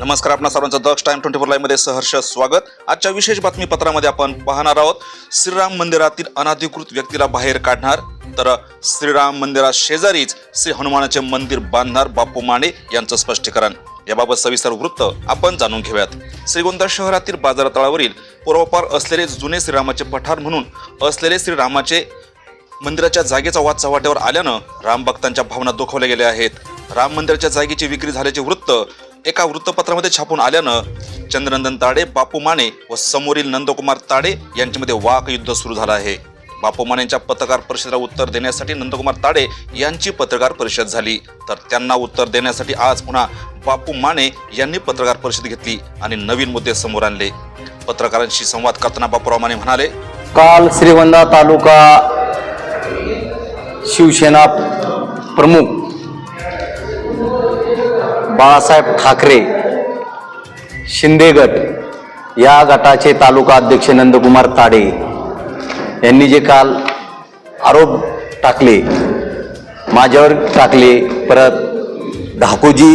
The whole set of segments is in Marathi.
नमस्कार आपण सर्वांचं दक्ष टाइम ट्वेंटी फोर लाईव्हमध्ये सहर्ष स्वागत. आजच्या विशेष बातमीपत्रामध्ये आपण पाहणार आहोत श्रीराम मंदिरातील अनाधिकृत व्यक्तीला बाहेर काढणार. तर श्रीराम मंदिरा शेजारीच श्री हनुमानाचे मंदिर बांधणार बापू माने यांचं स्पष्टीकरण. याबाबत सविस्तर वृत्त आपण जाणून घेऊयात. श्रीगोंदा शहरातील बाजार तळावरील पूर्वपार असलेले जुने श्रीरामाचे पठार म्हणून असलेले श्रीरामाचे मंदिराच्या जागेचा वाद चव्हाट्यावर आल्यानं राम भक्तांच्या भावना दुखवल्या गेल्या आहेत. राम मंदिराच्या जागेची विक्री झाल्याचे वृत्त एका वृत्तपत्रामध्ये छापून आल्यानं चंद्रनंदन ताडे बापू माने व समोरील नंदकुमार ताडे यांच्यामध्ये वाक युद्ध सुरू झालं आहे. बापू मानेंच्या पत्रकार परिषदेला उत्तर देण्यासाठी नंदकुमार ताडे यांची पत्रकार परिषद झाली. तर त्यांना उत्तर देण्यासाठी आज पुन्हा बापू माने यांनी पत्रकार परिषद घेतली आणि नवीन मुद्दे समोर आणले. पत्रकारांशी संवाद करताना बापूराव माने म्हणाले काल श्रीवंदा तालुका शिवसेना प्रमुख बाळासाहेब ठाकरे शिंदे गट या गटाचे तालुका अध्यक्ष नंदकुमार ताडे यांनी जे काल आरोप टाकले माझ्यावर टाकले परत ढाकूजी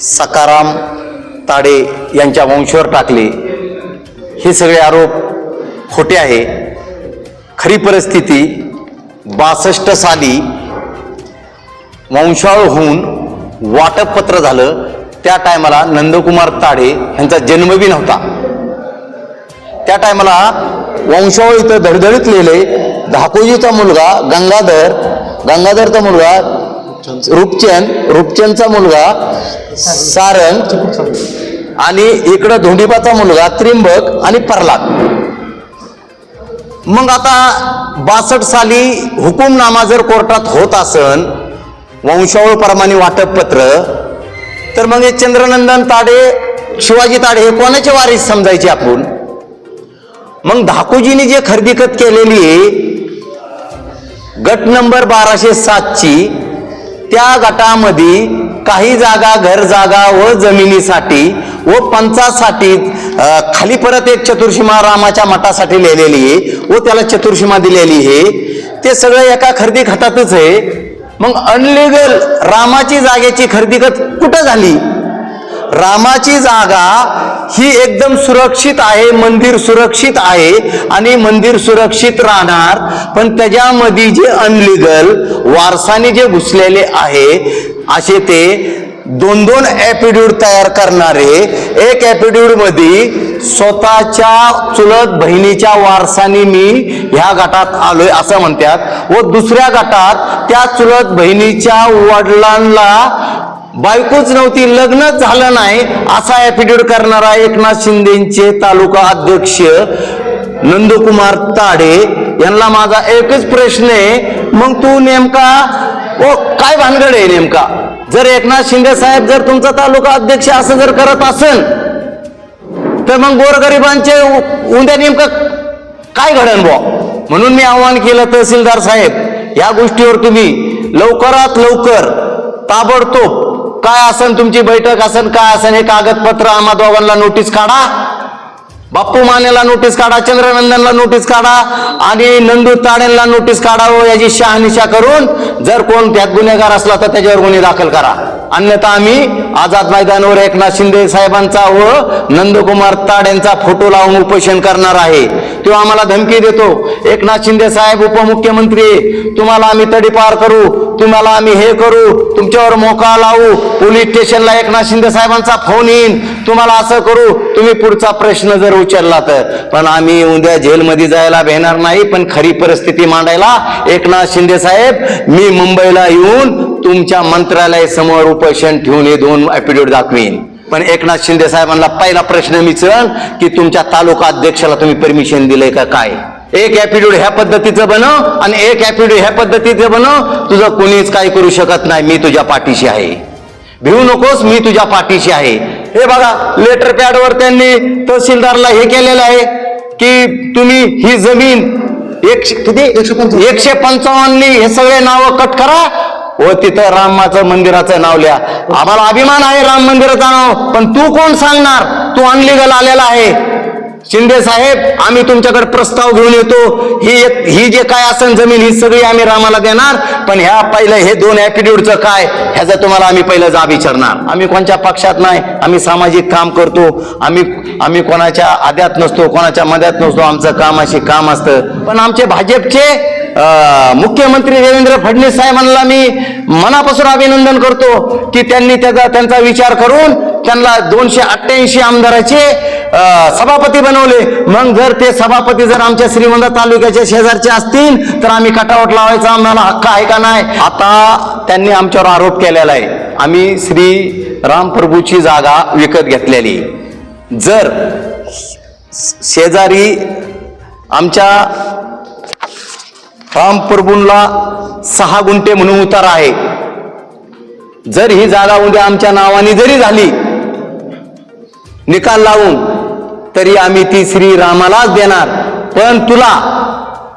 सकाराम ताडे यांच्या वंशावर टाकले हे सगळे आरोप खोटे आहे. खरी परिस्थिती बासष्ट साली वंशाळ होऊन वाटपपत्र झालं त्या टायमाला नंदकुमार ताडे यांचा जन्मबी नव्हता. त्या टायमाला वंशावळ इथं धडधडीत लिहिले धाकोजीचा मुलगा गंगाधर गंगाधरचा मुलगा रूपचंद रूपचंदचा मुलगा सारंग आणि इकडं धोंडीबाचा मुलगा त्रिंबक आणि प्रल्हाद. मग आता बासष्ट साली हुकुमनामा जर कोर्टात होत असन वंशावळ प्रमाणे वाटप पत्र तर मग हे चंद्रनंदन ताडे शिवाजी ताडे हे कोणाचे वारीस समजायचे आपण? मग धाकूजीने जे खरेदीखत केलेली आहे गट नंबर बाराशे सातची त्या गटामध्ये काही जागा घर जागा व जमिनीसाठी व पंचासाठी खाली परत एक चतुर्शीमा रामाच्या मठासाठी लिहिलेली आहे व त्याला चतुर्शीमा दिलेली आहे. ते सगळं एका खरेदी खतातच आहे. मग अनलिगल रामाची जागेची खरेदीगत कुठं झाली? रामाची जागा ही एकदम सुरक्षित आहे मंदिर सुरक्षित आहे आणि मंदिर सुरक्षित राहणार. पण त्याच्यामध्ये जे अनलिगल वारसाने जे घुसलेले आहे असे ते दोन दोन ॲपिड्यूड तयार करणारे एक ॲपिड्यूडमध्ये स्वतःच्या चुलत बहिणीच्या वारसाने मी ह्या गटात आलोय असं म्हणतात. व दुसऱ्या गटात त्या चुलत बहिणीच्या वडिलांना बायकोच नव्हती लग्नच झालं नाही असा ॲफिडेविट करणारा एकनाथ शिंदेचे तालुका अध्यक्ष नंदकुमार ताडे यांना माझा एकच प्रश्न आहे. मग तू नेमका ओ काय भानगड आहे नेमका? जर एकनाथ शिंदे साहेब जर तुमचा तालुका अध्यक्ष असं जर करत असेल तर मग गोरगरिबांचे उ- उद्या नेमकं काय घडण बुवा? म्हणून मी आवाहन केलं तहसीलदार साहेब या गोष्टीवर तुम्ही लवकरात लवकर ताबडतोब काय असन तुमची बैठक असन काय असन हे कागदपत्र आम्हा दोघांना नोटीस काढा. बाप्पू मानेला नोटीस काढा चंद्रनंदनला नोटीस काढा आणि नंदू ताडेंना नोटीस काढावं याची शहानिशा करून जर कोण त्यात गुन्हेगार असला तर त्याच्यावर गुन्हे दाखल करा. अन्यथा आम्ही आझाद मैदानावर एकनाथ शिंदे साहेबांचा व नंदकुमार ताड यांचा फोटो लावून उपोषण करणार आहे. तो आम्हाला धमकी देतो. एकनाथ शिंदे साहेब उपमुख्यमंत्री तुम्हाला आम्ही तडीपार करू. तुम्हाला आम्ही हे करू. तुमच्यावर मोका लावू. पोलीस स्टेशनला एकनाथ शिंदे साहेबांचा फोन येईन. तुम्हाला असं करू. तुम्ही पुढचा प्रश्न जर उचलला तर. पण आम्ही उद्या जेलमध्ये जायला भेणार नाही. पण खरी परिस्थिती मांडायला एकनाथ शिंदे साहेब मी मुंबईला येऊन तुमच्या मंत्रालय समोर उपोषण ठेवून हे दोन ऍपिड्यूट दाखवीन. पण एकनाथ शिंदे साहेबांना पहिला प्रश्न विचारल की तुमच्या तालुका अध्यक्षाला तुम्ही परमिशन दिलंय का काय? एक ऍपिड्यूट ह्या पद्धतीचं बनव आणि एक ऍपिड्यूट ह्या पद्धतीचं बनव. तुझं कोणीच काय करू शकत नाही. मी तुझ्या पाठीशी आहे. भिवू नकोस मी तुझ्या पाठीशी आहे. हे बघा लेटर पॅडवर त्यांनी तहसीलदारला हे केलेलं आहे की तुम्ही ही जमीन एकशे किती? एकशे पंचावन्ननी हे सगळे नावं कट करा. व तिथं रामाचं मंदिराचं नाव लिहा. आम्हाला अभिमान आहे राम मंदिराचं नाव पण तू कोण सांगणार? तू अनलिगल आलेला आहे. शिंदे साहेब आम्ही तुमच्याकडे प्रस्ताव घेऊन येतो. ही एक- ही जे काय असन जमीन ही सगळी आम्ही रामाला देणार पण ह्या पहिलं हे दोन ॲटिट्यूडचं काय? ह्याचं तुम्हाला आम्ही पहिलं जाब विचारणार. आम्ही कोणत्या पक्षात नाही आम्ही सामाजिक काम करतो. आम्ही आम्ही कोणाच्या आद्यात नसतो कोणाच्या मध्यात नसतो. आमचं काम अशी काम असतं. पण आमचे भाजपचे मुख्यमंत्री देवेंद्र फडणवीस साहेबांना मी मनापासून अभिनंदन करतो की त्यांनी त्याचा त्यांचा विचार करून त्यांना दोनशे अठ्ठ्याऐंशी आमदाराचे सभापती बनवले. मग जर ते सभापती जर आमच्या श्रीमंत तालुक्याच्या शेजारचे असतील तर आम्ही कटावट लावायचा आम्हाला हक्क आहे का नाही? आता त्यांनी आमच्यावर आरोप केलेला आहे. आम्ही श्री रामप्रभूची जागा विकत घेतलेली. जर शेजारी आमच्या रामप्रभूंना सहा गुंठे म्हणून उतार आहे. जर ही जागा उद्या आमच्या नावाने जरी झाली निकाल लावून तरी आम्ही ती श्री रामालाच देणार. पण तुला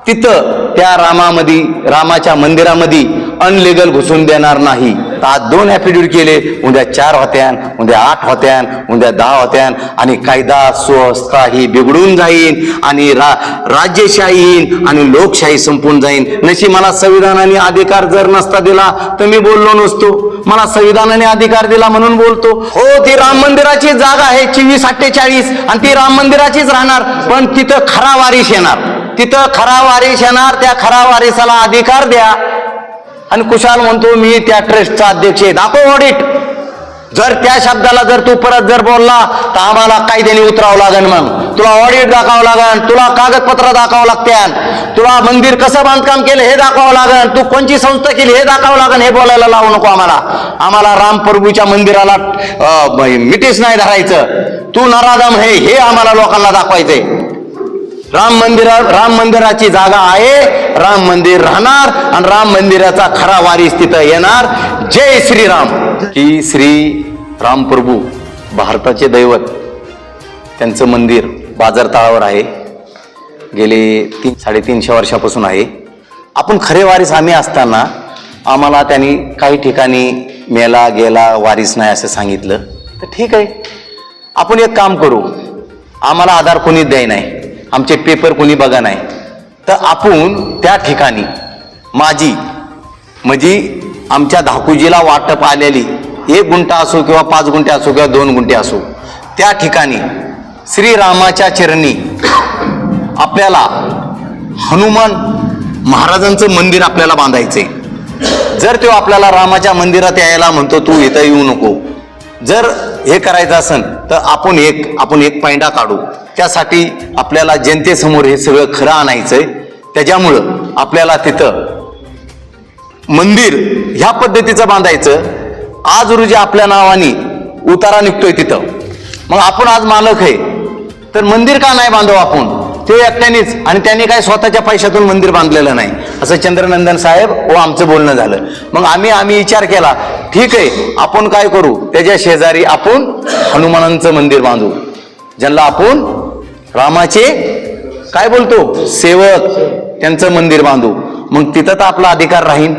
तिथं त्या रामामध्ये रामाच्या मंदिरामध्ये अनलिगल घुसून देणार नाही. तर आज दोन ऍफिडेविट केले. उद्या चार होत्यान उद्या आठ होत्यान उद्या दहा होत्यान. आणि कायदा सुव्यवस्था ही बिघडून जाईन आणि रा राज्यशाही येईन आणि लोकशाही संपून जाईन. नशी मला संविधानाने अधिकार जर नसता दिला तर मी बोललो नसतो. मला संविधानाने अधिकार दिला म्हणून बोलतो. हो ती राम मंदिराची जागा आहे चोवीस अठ्ठेचाळीस. आणि ती राम मंदिराचीच राहणार. पण तिथं खरा वारीस येणार. तिथं खरा वारीस येणार त्या खरा वारिसाला अधिकार द्या. आणि कुशाल म्हणतो मी त्या ट्रस्टचा अध्यक्ष आहे. दाखव ऑडिट जर त्या शब्दाला जर तू परत जर बोलला तर आम्हाला कायद्याने उतरावं लागेल मग. तुला ऑडिट दाखवावं लागेल तुला कागदपत्र दाखवावं लागते. तुला मंदिर कसं बांधकाम केलं हे दाखवावं लागेल. तू कोणची संस्था केली हे दाखवावं लागेल हे बोलायला लावू नको आम्हाला. आम्हाला रामप्रभूच्या मंदिराला अं, मिठीच नाही धरायचं. तू नराधम हे हे आम्हाला लोकांना दाखवायचंय. राम मंदिरा राम मंदिराची जागा आहे. राम मंदिर राहणार आणि राम मंदिराचा खरा वारीस तिथं येणार. जय श्रीराम. की श्री राम प्रभू भारताचे दैवत. त्यांचं मंदिर बाजार तळावर आहे. गेले तीन साडेतीनशे वर्षापासून आहे. आपण खरे वारीस आम्ही असताना आम्हाला त्यांनी काही ठिकाणी मेला गेला वारीस नाही असं सांगितलं. तर ठीक आहे. आपण एक काम करू. आम्हाला आधार कोणीच द्याय नाही. आमचे पेपर कोणी बघा नाही. तर आपण त्या ठिकाणी माझी म्हणजे आमच्या धाकुजीला वाटप आलेली एक गुंठा असो किंवा पाच गुंठे असो किंवा दोन गुंठे असो त्या ठिकाणी श्रीरामाच्या चरणी आपल्याला हनुमान महाराजांचं मंदिर आपल्याला बांधायचंय जर तो आपल्याला रामाच्या मंदिरात यायला म्हणतो तू इथं येऊ नको. जर हे करायचं असेल तर आपण एक आपण एक पायंडा काढू. त्यासाठी आपल्याला जनतेसमोर हे सगळं खरं आणायचं आहे त्याच्यामुळं आपल्याला तिथं मंदिर ह्या पद्धतीचं बांधायचं. आज रोजी आपल्या नावाने उतारा निघतोय तिथं. मग आपण आज मालक आहे. तर मंदिर का नाही बांधव आपण? ते एकट्यानेच. आणि त्यांनी काय स्वतःच्या पैशातून मंदिर बांधलेलं नाही. असं चंद्रनंदन साहेब व आमचं बोलणं झालं. मग आम्ही आम्ही विचार केला ठीक आहे आपण काय करू? त्याच्या शेजारी आपण हनुमानांचं मंदिर बांधू. ज्यांना आपण रामाचे काय बोलतो? सेवक त्यांचं मंदिर बांधू. मग तिथं तर आपला अधिकार राहील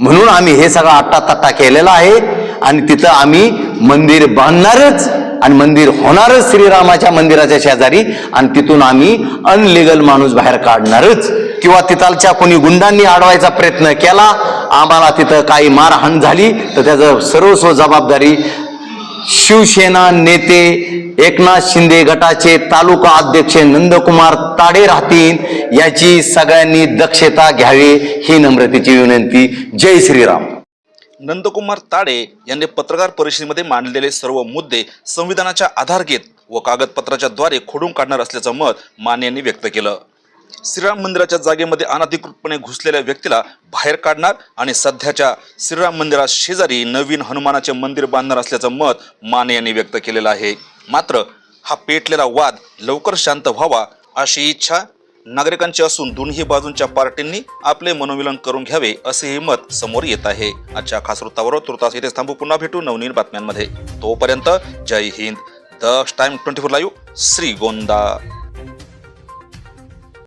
म्हणून आम्ही हे सगळं आट्टा तट्टा केलेला आहे. आणि तिथं आम्ही मंदिर बांधणारच आणि मंदिर होणारच श्रीरामाच्या मंदिराच्या शेजारी. आणि तिथून आम्ही अनलिगल माणूस बाहेर काढणारच. किंवा तिथालच्या कोणी गुंडांनी अडवायचा प्रयत्न केला आम्हाला तिथं काही मारहाण झाली तर त्याचं सर्वस्व जबाबदारी शिवसेना नेते एकनाथ शिंदे गटाचे तालुका अध्यक्ष नंदकुमार ताडे राहतील याची सगळ्यांनी दक्षता घ्यावी ही नम्रतेची विनंती. जय श्रीराम. नंदकुमार ताडे यांनी पत्रकार परिषदेमध्ये मांडलेले सर्व मुद्दे संविधानाच्या आधार घेत व कागदपत्राच्या द्वारे खोडून काढणार असल्याचं मत माने यांनी व्यक्त केलं. श्रीराम मंदिराच्या जागेमध्ये अनधिकृतपणे घुसलेल्या व्यक्तीला बाहेर काढणार आणि सध्याच्या श्रीराम मंदिरा शेजारी नवीन हनुमानाचे मंदिर बांधणार असल्याचं मत माने यांनी व्यक्त केलेलं आहे. मात्र हा पेटलेला वाद लवकर शांत व्हावा अशी इच्छा नागरिकांचे असून दोन्ही बाजूंच्या पार्टींनी आपले मनोमिलन करून घ्यावे असेही मत समोर येत आहे. आजच्या खास वृत्तावर तुर्तास येथे थांबू. पुन्हा भेटू नवनीन बातम्यांमध्ये. तोपर्यंत जय Hind. The time twenty four live Shrigonda